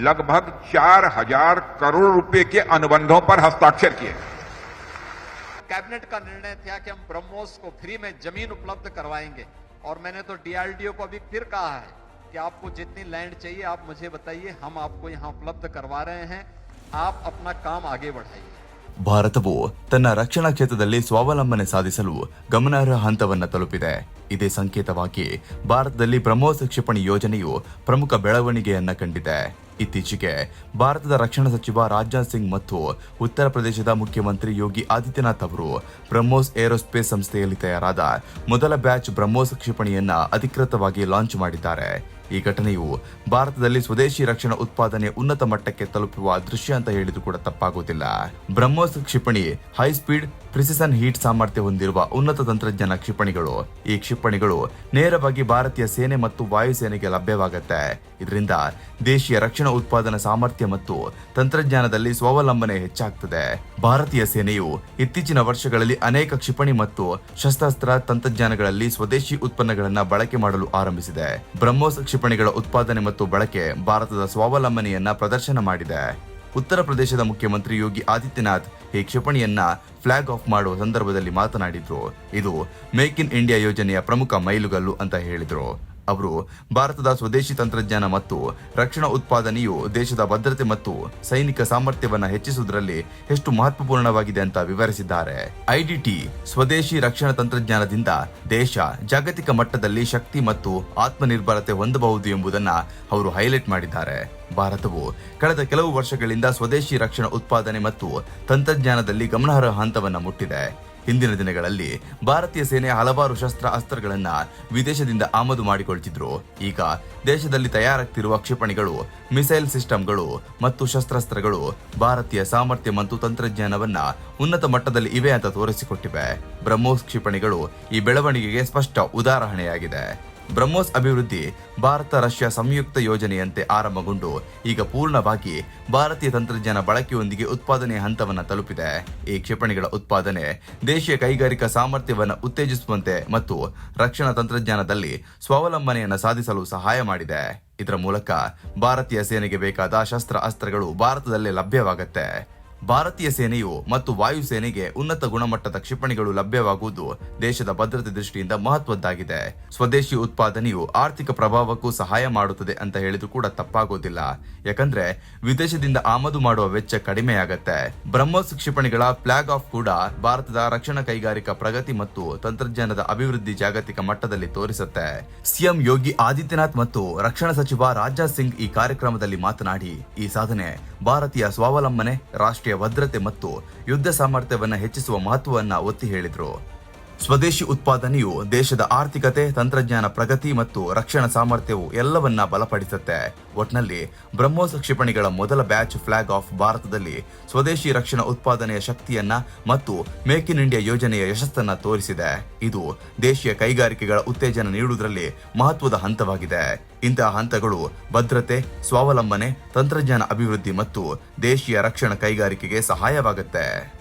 लगभग चार हजार करोड़ रुपए के अनुबंधों पर हस्ताक्षर किए कैबिनेट का निर्णय था कि हम ब्रह्मोस को फ्री में जमीन उपलब्ध करवाएंगे और मैंने तो डीआरडीओ को अभी फिर कहा है कि आपको जितनी लैंड चाहिए आप मुझे बताइए हम आपको यहाँ उपलब्ध करवा रहे हैं आप अपना काम आगे बढ़ाइए ಭಾರತವು ತನ್ನ ರಕ್ಷಣಾ ಕ್ಷೇತ್ರದಲ್ಲಿ ಸ್ವಾವಲಂಬನೆ ಸಾಧಿಸಲು ಗಮನಾರ್ಹ ಹಂತವನ್ನ ತಲುಪಿದೆ ಇದೇ ಸಂಕೇತವಾಗಿ ಭಾರತದಲ್ಲಿ ಬ್ರಹ್ಮೋಸ್ ಕ್ಷಿಪಣಿ ಯೋಜನೆಯು ಪ್ರಮುಖ ಬೆಳವಣಿಗೆಯನ್ನ ಕಂಡಿದೆ. ಇತ್ತೀಚೆಗೆ ಭಾರತದ ರಕ್ಷಣಾ ಸಚಿವ ರಾಜನಾಥ್ ಸಿಂಗ್ ಮತ್ತು ಉತ್ತರ ಪ್ರದೇಶದ ಮುಖ್ಯಮಂತ್ರಿ ಯೋಗಿ ಆದಿತ್ಯನಾಥ್ ಅವರು ಬ್ರಹ್ಮೋಸ್ ಏರೋಸ್ಪೇಸ್ ಸಂಸ್ಥೆಯಲ್ಲಿ ತಯಾರಾದ ಮೊದಲ ಬ್ಯಾಚ್ ಬ್ರಹ್ಮೋಸ್ ಕ್ಷಿಪಣಿಯನ್ನ ಅಧಿಕೃತವಾಗಿ ಲಾಂಚ್ ಮಾಡಿದ್ದಾರೆ. ಈ ಘಟನೆಯು ಭಾರತದಲ್ಲಿ ಸ್ವದೇಶಿ ರಕ್ಷಣಾ ಉತ್ಪಾದನೆ ಉನ್ನತ ಮಟ್ಟಕ್ಕೆ ತಲುಪುವ ದೃಶ್ಯ ಅಂತ ಹೇಳಿದ್ರು ಕೂಡ ತಪ್ಪಾಗುವುದಿಲ್ಲ. ಬ್ರಹ್ಮೋಸ್ ಕ್ಷಿಪಣಿ ಹೈ ಸ್ಪೀಡ್ ಪ್ರಿಸಿಸನ್ ಹೀಟ್ ಸಾಮರ್ಥ್ಯ ಹೊಂದಿರುವ ಉನ್ನತ ತಂತ್ರಜ್ಞಾನ ಕ್ಷಿಪಣಿಗಳು. ಈ ಕ್ಷಿಪಣಿಗಳು ನೇರವಾಗಿ ಭಾರತೀಯ ಸೇನೆ ಮತ್ತು ವಾಯುಸೇನೆಗೆ ಲಭ್ಯವಾಗುತ್ತೆ. ಇದರಿಂದ ದೇಶೀಯ ರಕ್ಷಣಾ ಉತ್ಪಾದನಾ ಸಾಮರ್ಥ್ಯ ಮತ್ತು ತಂತ್ರಜ್ಞಾನದಲ್ಲಿ ಸ್ವಾವಲಂಬನೆ ಹೆಚ್ಚಾಗ್ತದೆ. ಭಾರತೀಯ ಸೇನೆಯು ಇತ್ತೀಚಿನ ವರ್ಷಗಳಲ್ಲಿ ಅನೇಕ ಕ್ಷಿಪಣಿ ಮತ್ತು ಶಸ್ತ್ರಾಸ್ತ್ರ ತಂತ್ರಜ್ಞಾನಗಳಲ್ಲಿ ಸ್ವದೇಶಿ ಉತ್ಪನ್ನಗಳನ್ನು ಬಳಕೆ ಮಾಡಲು ಆರಂಭಿಸಿದೆ. ಬ್ರಹ್ಮೋಸ್ ಕ್ಷಿಪಣಿಗಳ ಉತ್ಪಾದನೆ ಮತ್ತು ಬಳಕೆ ಭಾರತದ ಸ್ವಾವಲಂಬನೆಯನ್ನ ಪ್ರದರ್ಶನ ಮಾಡಿದೆ. ಉತ್ತರ ಪ್ರದೇಶದ ಮುಖ್ಯಮಂತ್ರಿ ಯೋಗಿ ಆದಿತ್ಯನಾಥ್ ಈ ಕ್ಷಿಪಣಿಯನ್ನ ಫ್ಲಾಗ್ ಆಫ್ ಮಾಡುವ ಸಂದರ್ಭದಲ್ಲಿ ಮಾತನಾಡಿದ್ರು. ಇದು ಮೇಕ್ ಇನ್ ಇಂಡಿಯಾ ಯೋಜನೆಯ ಪ್ರಮುಖ ಮೈಲುಗಲ್ಲು ಅಂತ ಹೇಳಿದ್ರು. ಅವರು ಭಾರತದ ಸ್ವದೇಶಿ ತಂತ್ರಜ್ಞಾನ ಮತ್ತು ರಕ್ಷಣಾ ಉತ್ಪಾದನೆಯು ದೇಶದ ಭದ್ರತೆ ಮತ್ತು ಸೈನಿಕ ಸಾಮರ್ಥ್ಯವನ್ನು ಹೆಚ್ಚಿಸುವುದರಲ್ಲಿ ಎಷ್ಟು ಮಹತ್ವಪೂರ್ಣವಾಗಿದೆ ಅಂತ ವಿವರಿಸಿದ್ದಾರೆ. ಐಡಿಟಿ ಸ್ವದೇಶಿ ರಕ್ಷಣಾ ತಂತ್ರಜ್ಞಾನದಿಂದ ದೇಶ ಜಾಗತಿಕ ಮಟ್ಟದಲ್ಲಿ ಶಕ್ತಿ ಮತ್ತು ಆತ್ಮನಿರ್ಭರತೆ ಹೊಂದಬಹುದು ಎಂಬುದನ್ನ ಅವರು ಹೈಲೈಟ್ ಮಾಡಿದ್ದಾರೆ. ಭಾರತವು ಕಳೆದ ಕೆಲವು ವರ್ಷಗಳಿಂದ ಸ್ವದೇಶಿ ರಕ್ಷಣಾ ಉತ್ಪಾದನೆ ಮತ್ತು ತಂತ್ರಜ್ಞಾನದಲ್ಲಿ ಗಮನಾರ್ಹ ಹಂತವನ್ನು ಮುಟ್ಟಿದೆ. ಹಿಂದಿನ ದಿನಗಳಲ್ಲಿ ಭಾರತೀಯ ಸೇನೆ ಹಲವಾರು ಶಸ್ತ್ರ ಅಸ್ತ್ರಗಳನ್ನು ವಿದೇಶದಿಂದ ಆಮದು ಮಾಡಿಕೊಳ್ತಿದ್ರು. ಈಗ ದೇಶದಲ್ಲಿ ತಯಾರಾಗ್ತಿರುವ ಕ್ಷಿಪಣಿಗಳು, ಮಿಸೈಲ್ ಸಿಸ್ಟಮ್ಗಳು ಮತ್ತು ಶಸ್ತ್ರಾಸ್ತ್ರಗಳು ಭಾರತೀಯ ಸಾಮರ್ಥ್ಯ ಮತ್ತು ತಂತ್ರಜ್ಞಾನವನ್ನ ಉನ್ನತ ಮಟ್ಟದಲ್ಲಿ ಇವೆ ಅಂತ ತೋರಿಸಿಕೊಟ್ಟಿವೆ. ಬ್ರಹ್ಮೋಸ್ ಕ್ಷಿಪಣಿಗಳು ಈ ಬೆಳವಣಿಗೆಗೆ ಸ್ಪಷ್ಟ ಉದಾಹರಣೆಯಾಗಿದೆ. ಬ್ರಹ್ಮೋಸ್ ಅಭಿವೃದ್ಧಿ, ಭಾರತ ರಷ್ಯಾ ಸಂಯುಕ್ತ ಯೋಜನೆಯಂತೆ ಆರಂಭಗೊಂಡು ಈಗ ಪೂರ್ಣವಾಗಿ ಭಾರತೀಯ ತಂತ್ರಜ್ಞಾನ ಬಳಕೆಯೊಂದಿಗೆ ಉತ್ಪಾದನೆಯ ಹಂತವನ್ನು ತಲುಪಿದೆ. ಈ ಕ್ಷಿಪಣಿಗಳ ಉತ್ಪಾದನೆ ದೇಶೀಯ ಕೈಗಾರಿಕಾ ಸಾಮರ್ಥ್ಯವನ್ನು ಉತ್ತೇಜಿಸುವಂತೆ ಮತ್ತು ರಕ್ಷಣಾ ತಂತ್ರಜ್ಞಾನದಲ್ಲಿ ಸ್ವಾವಲಂಬನೆಯನ್ನು ಸಾಧಿಸಲು ಸಹಾಯ ಮಾಡಿದೆ. ಇದರ ಮೂಲಕ ಭಾರತೀಯ ಸೇನೆಗೆ ಬೇಕಾದ ಶಸ್ತ್ರ ಅಸ್ತ್ರಗಳು ಭಾರತದಲ್ಲೇ ಲಭ್ಯವಾಗುತ್ತೆ. ಭಾರತೀಯ ಸೇನೆಯು ಮತ್ತು ವಾಯುಸೇನೆಗೆ ಉನ್ನತ ಗುಣಮಟ್ಟದ ಕ್ಷಿಪಣಿಗಳು ಲಭ್ಯವಾಗುವುದು ದೇಶದ ಭದ್ರತೆ ದೃಷ್ಟಿಯಿಂದ ಮಹತ್ವದ್ದಾಗಿದೆ. ಸ್ವದೇಶಿ ಉತ್ಪಾದನೆಯು ಆರ್ಥಿಕ ಪ್ರಭಾವಕ್ಕೂ ಸಹಾಯ ಮಾಡುತ್ತದೆ ಅಂತ ಹೇಳಿದ್ರು ಕೂಡ ತಪ್ಪಾಗೋದಿಲ್ಲ. ಯಾಕಂದ್ರೆ ವಿದೇಶದಿಂದ ಆಮದು ಮಾಡುವ ವೆಚ್ಚ ಕಡಿಮೆಯಾಗತ್ತೆ. ಬ್ರಹ್ಮೋಸ್ ಕ್ಷಿಪಣಿಗಳ ಫ್ಲಾಗ್ ಆಫ್ ಕೂಡ ಭಾರತದ ರಕ್ಷಣಾ ಕೈಗಾರಿಕಾ ಪ್ರಗತಿ ಮತ್ತು ತಂತ್ರಜ್ಞಾನದ ಅಭಿವೃದ್ಧಿ ಜಾಗತಿಕ ಮಟ್ಟದಲ್ಲಿ ತೋರಿಸುತ್ತೆ. ಸಿಎಂ ಯೋಗಿ ಆದಿತ್ಯನಾಥ್ ಮತ್ತು ರಕ್ಷಣಾ ಸಚಿವ ರಾಜನಾಥ್ ಸಿಂಗ್ ಈ ಕಾರ್ಯಕ್ರಮದಲ್ಲಿ ಮಾತನಾಡಿ, ಈ ಸಾಧನೆ ಭಾರತೀಯ ಸ್ವಾವಲಂಬನೆ, ರಾಷ್ಟ್ರೀಯ ಭದ್ರತೆ ಮತ್ತು ಯುದ್ಧ ಸಾಮರ್ಥ್ಯವನ್ನು ಹೆಚ್ಚಿಸುವ ಮಹತ್ವವನ್ನು ಒತ್ತಿ ಹೇಳಿದ್ರು. ಸ್ವದೇಶಿ ಉತ್ಪಾದನೆಯು ದೇಶದ ಆರ್ಥಿಕತೆ, ತಂತ್ರಜ್ಞಾನ, ಪ್ರಗತಿ ಮತ್ತು ರಕ್ಷಣಾ ಸಾಮರ್ಥ್ಯವು ಎಲ್ಲವನ್ನ ಬಲಪಡಿಸುತ್ತೆ. ಒಟ್ನಲ್ಲಿ ಬ್ರಹ್ಮೋಸ್ ಕ್ಷಿಪಣಿಗಳ ಮೊದಲ ಬ್ಯಾಚ್ ಫ್ಲಾಗ್ ಆಫ್ ಭಾರತದಲ್ಲಿ ಸ್ವದೇಶಿ ರಕ್ಷಣಾ ಉತ್ಪಾದನೆಯ ಶಕ್ತಿಯನ್ನ ಮತ್ತು ಮೇಕ್ ಇನ್ ಇಂಡಿಯಾ ಯೋಜನೆಯ ಯಶಸ್ಸನ್ನ ತೋರಿಸಿದೆ. ಇದು ದೇಶೀಯ ಕೈಗಾರಿಕೆಗಳ ಉತ್ತೇಜನ ನೀಡುವುದರಲ್ಲಿ ಮಹತ್ವದ ಹಂತವಾಗಿದೆ. ಇಂತಹ ಹಂತಗಳು ಭದ್ರತೆ, ಸ್ವಾವಲಂಬನೆ, ತಂತ್ರಜ್ಞಾನ ಅಭಿವೃದ್ಧಿ ಮತ್ತು ದೇಶೀಯ ರಕ್ಷಣಾ ಕೈಗಾರಿಕೆಗೆ ಸಹಾಯವಾಗುತ್ತೆ.